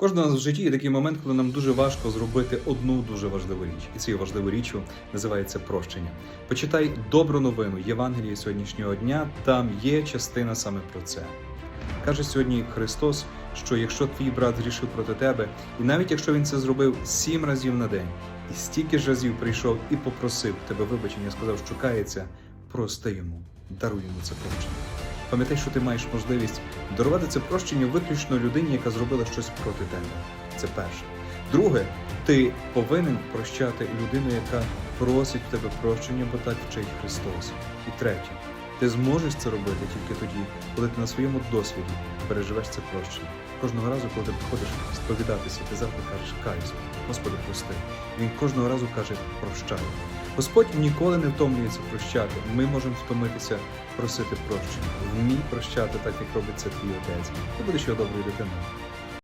Кожного нас в житті є такий момент, коли нам дуже важко зробити одну дуже важливу річ, і цією важливою річчю називається прощення. Почитай добру новину Євангелії сьогоднішнього дня. Там є частина саме про це. Каже сьогодні Христос, що якщо твій брат зрішив проти тебе, і навіть якщо він це зробив сім разів на день, і стільки ж разів прийшов і попросив тебе вибачення, сказав, що кається, прости йому, даруй йому це прощення. Пам'ятай, що ти маєш можливість дарувати це прощення виключно людині, яка зробила щось проти тебе. Це перше. Друге, ти повинен прощати людину, яка просить в тебе прощення, бо так вчить Христос. І третє, ти зможеш це робити тільки тоді, коли ти на своєму досвіді переживеш це прощення. Кожного разу, коли ти приходиш сповідатися, ти завжди кажеш каюсь, Господи, прости. Він кожного разу каже прощаю. Господь ніколи не втомлюється прощати. Ми можемо втомитися просити прощення. Вмій прощати так, як робить це твій отець. Ти будеш його доброю дитиною.